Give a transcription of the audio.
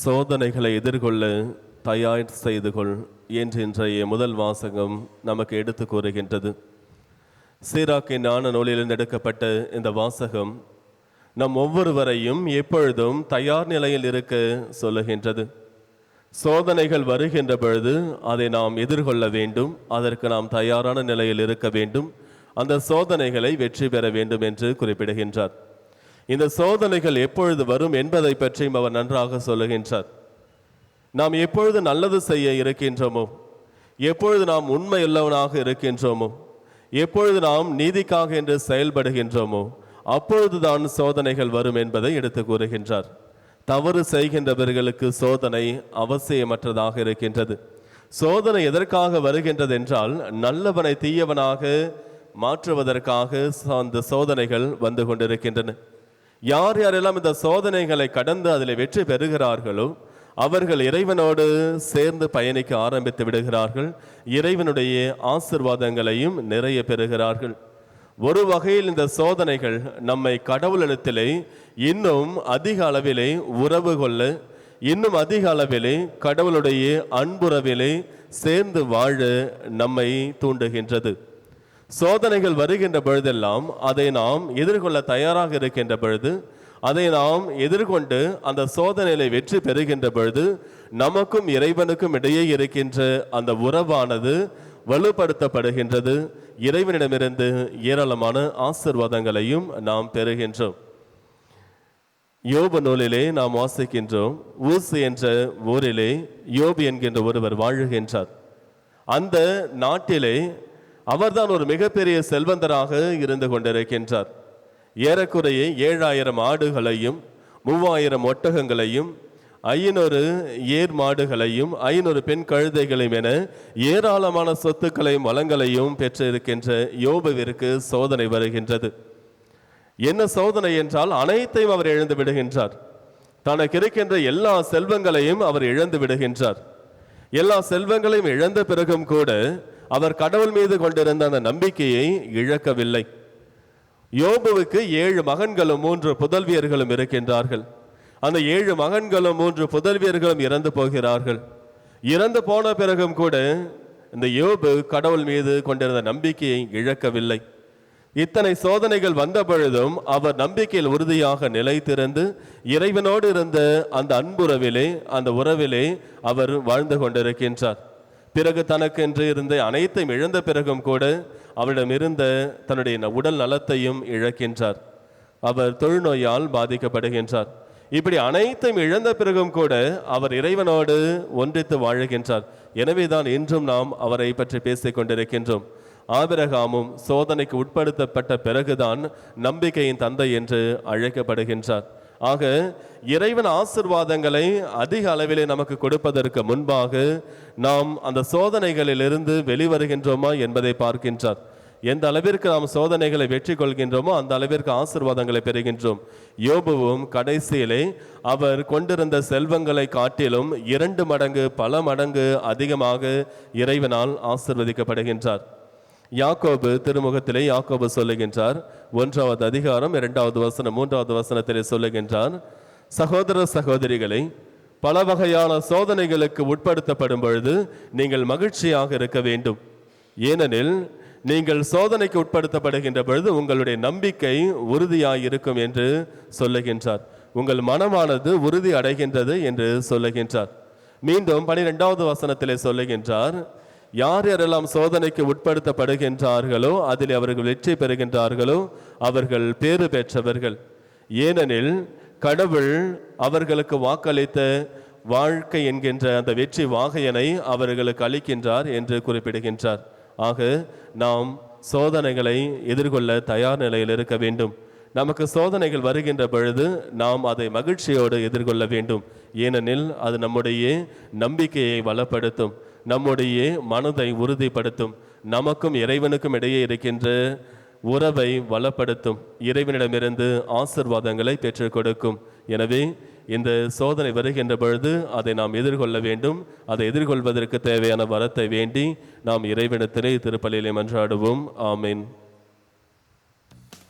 சோதனைகளை எதிர்கொள்ள தயார் செய்து கொள் என்று இன்றைய முதல் வாசகம் நமக்கு எடுத்து கூறுகின்றது. சீராக்கின் ஞான நூலிலிருந்து எடுக்கப்பட்ட இந்த வாசகம் நம் ஒவ்வொருவரையும் எப்பொழுதும் தயார் நிலையில் இருக்க சொல்லுகின்றது. சோதனைகள் வருகின்ற பொழுது அதை நாம் எதிர்கொள்ள வேண்டும் அதற்கு நாம் தயாரான நிலையில் இருக்க வேண்டும் அந்த சோதனைகளை வெற்றி பெற வேண்டும் என்று குறிப்பிடுகின்றார். இந்த சோதனைகள் எப்பொழுது வரும் என்பதை பற்றியும் அவர் நன்றாக சொல்லுகின்றார். நாம் எப்பொழுது நல்லது செய்ய இருக்கின்றோமோ எப்பொழுது நாம் உண்மையுள்ளவனாக இருக்கின்றோமோ எப்பொழுது நாம் நீதிக்காக என்று செயல்படுகின்றோமோ அப்பொழுதுதான் சோதனைகள் வரும் என்பதை எடுத்து கூறுகின்றார். தவறு செய்கின்றவர்களுக்கு சோதனை அவசியமற்றதாக இருக்கின்றது. சோதனை எதற்காக வருகின்றது என்றால் நல்லவனை தீயவனாக மாற்றுவதற்காக அந்த சோதனைகள் வந்து கொண்டிருக்கின்றன. யார் யாரெல்லாம் இந்த சோதனைகளை கடந்து அதில் வெற்றி பெறுகிறார்களோ அவர்கள் இறைவனோடு சேர்ந்து பயணிக்க ஆரம்பித்து விடுகிறார்கள். இறைவனுடைய ஆசிர்வாதங்களையும் நிறைய பெறுகிறார்கள். ஒரு வகையில் இந்த சோதனைகள் நம்மை கடவுளிடத்திலே இன்னும் அதிக அளவிலே உறவு கொள்ள இன்னும் அதிக அளவிலே கடவுளுடைய அன்புறவிலே சேர்ந்து வாழ நம்மை தூண்டுகின்றது. சோதனைகள் வருகின்ற பொழுதெல்லாம் அதை நாம் எதிர்கொள்ள தயாராக இருக்கின்ற பொழுது அதை நாம் எதிர்கொண்டு அந்த சோதனையில வெற்றி பெறுகின்ற பொழுது நமக்கும் இறைவனுக்கும் இடையே இருக்கின்ற அந்த உறவானது வலுப்படுத்தப்படுகின்றது. இறைவனிடமிருந்து ஏராளமான ஆசிர்வாதங்களையும் நாம் பெறுகின்றோம். யோபு நூலிலே நாம் வாசிக்கின்றோம் ஊசு என்ற ஊரிலே யோபு என்கின்ற ஒருவர் வாழுகின்றார். அந்த நாட்டிலே அவர்தான் ஒரு மிகப்பெரிய செல்வந்தராக இருந்து கொண்டிருக்கின்றார். ஏறக்குறைய ஏழாயிரம் ஆடுகளையும் மூவாயிரம் ஒட்டகங்களையும் ஐநூறு ஏர் மாடுகளையும் ஐநூறு பெண் கழுதைகளையும் என ஏராளமான சொத்துக்களையும் வளங்களையும் பெற்றிருக்கின்ற யோபுவிற்கு சோதனை வருகின்றது. என்ன சோதனை என்றால் அனைத்தையும் அவர் இழந்து விடுகின்றார். தனக்கு இருக்கின்ற எல்லா செல்வங்களையும் அவர் இழந்து விடுகின்றார். எல்லா செல்வங்களையும் இழந்த பிறகும் கூட அவர் கடவுள் மீது கொண்டிருந்த அந்த நம்பிக்கையை இழக்கவில்லை. யோபுவுக்கு ஏழு மகன்களும் மூன்று புதல்வியர்களும் இருக்கின்றார்கள். அந்த ஏழு மகன்களும் மூன்று புதல்வியர்களும் இறந்து போகிறார்கள். இறந்து போன பிறகும் கூட இந்த யோபு கடவுள் மீது கொண்டிருந்த நம்பிக்கையை இழக்கவில்லை. இத்தனை சோதனைகள் வந்த பொழுதும் அவர் நம்பிக்கையில் உறுதியாக நிலைத்திருந்து இறைவனோடு இருந்த அந்த அன்புறவிலே அந்த உறவிலே அவர் வாழ்ந்து கொண்டிருக்கின்றார். பிறகு தனக்கென்று இருந்த அனைத்தையும் இழந்த பிறகும் கூட அவரிடம் இருந்த தன்னுடைய உடல் நலத்தையும் இழக்கின்றார். அவர் தொழுநோயால் பாதிக்கப்படுகின்றார். இப்படி அனைத்தையும் இழந்த பிறகும் கூட அவர் இறைவனோடு ஒன்றித்து வாழுகின்றார். எனவேதான் இன்றும் நாம் அவரை பற்றி பேசிக் கொண்டிருக்கின்றோம். ஆபிரகாமும் சோதனைக்கு உட்படுத்தப்பட்ட பிறகுதான் நம்பிக்கையின் தந்தை என்று அழைக்கப்படுகின்றார். ஆக இறைவன் ஆசிர்வாதங்களை அதிக அளவிலே நமக்கு கொடுப்பதற்கு முன்பாக நாம் அந்த சோதனைகளிலிருந்து வெளிவருகின்றோமா என்பதை பார்க்கின்றார். எந்த அளவிற்கு நாம் சோதனைகளை வெற்றி கொள்கின்றோமோ அந்த அளவிற்கு ஆசிர்வாதங்களை பெறுகின்றோம். யோபுவும் கடைசியிலே அவர் கொண்டிருந்த செல்வங்களை காட்டிலும் இரண்டு மடங்கு பல மடங்கு அதிகமாக இறைவனால் ஆசிர்வதிக்கப்படுகின்றார். யாக்கோபு திருமுகத்திலே யாக்கோபு சொல்லுகின்றார். ஒன்றாவது அதிகாரம் இரண்டாவது வசனம் மூன்றாவது வசனத்திலே சொல்லுகின்றார். சகோதர சகோதரிகளை பல வகையான சோதனைகளுக்கு உட்படுத்தப்படும் பொழுது நீங்கள் மகிழ்ச்சியாக இருக்க வேண்டும். ஏனெனில் நீங்கள் சோதனைக்கு உட்படுத்தப்படுகின்ற பொழுது உங்களுடைய நம்பிக்கை உறுதியாயிருக்கும் என்று சொல்லுகின்றார். உங்கள் மனமானது உறுதி அடைகின்றது என்று சொல்லுகின்றார். மீண்டும் பனிரெண்டாவது வசனத்திலே சொல்லுகின்றார். யார் யாரெல்லாம் சோதனைக்கு உட்படுத்தப்படுகின்றார்களோ அதில் அவர்கள் வெற்றி பெறுகின்றார்களோ அவர்கள் பேறு பெற்றவர்கள். ஏனெனில் கடவுள் அவர்களுக்கு வாக்களித்த வாழ்க்கை என்கின்ற அந்த வெற்றி வாகையனை அவர்களுக்கு அளிக்கின்றார் என்று குறிப்பிடுகின்றார். ஆக நாம் சோதனைகளை எதிர்கொள்ள தயார் நிலையில் இருக்க வேண்டும். நமக்கு சோதனைகள் வருகின்ற பொழுது நாம் அதை மகிழ்ச்சியோடு எதிர்கொள்ள வேண்டும். ஏனெனில் அது நம்முடைய நம்பிக்கையை வளப்படுத்தும். நம்முடைய மனதை உறுதிப்படுத்தும். நமக்கும் இறைவனுக்கும் இடையே இருக்கின்ற உறவை வளப்படுத்தும். இறைவனிடமிருந்து ஆசிர்வாதங்களை பெற்றுக் கொடுக்கும். எனவே இந்த சோதனை வருகின்ற பொழுது அதை நாம் எதிர்கொள்ள வேண்டும். அதை எதிர்கொள்வதற்கு தேவையான வரத்தை வேண்டி நாம் இறைவனத்திலே திருப்பலியிலே மன்றாடுவோம். ஆமீன்.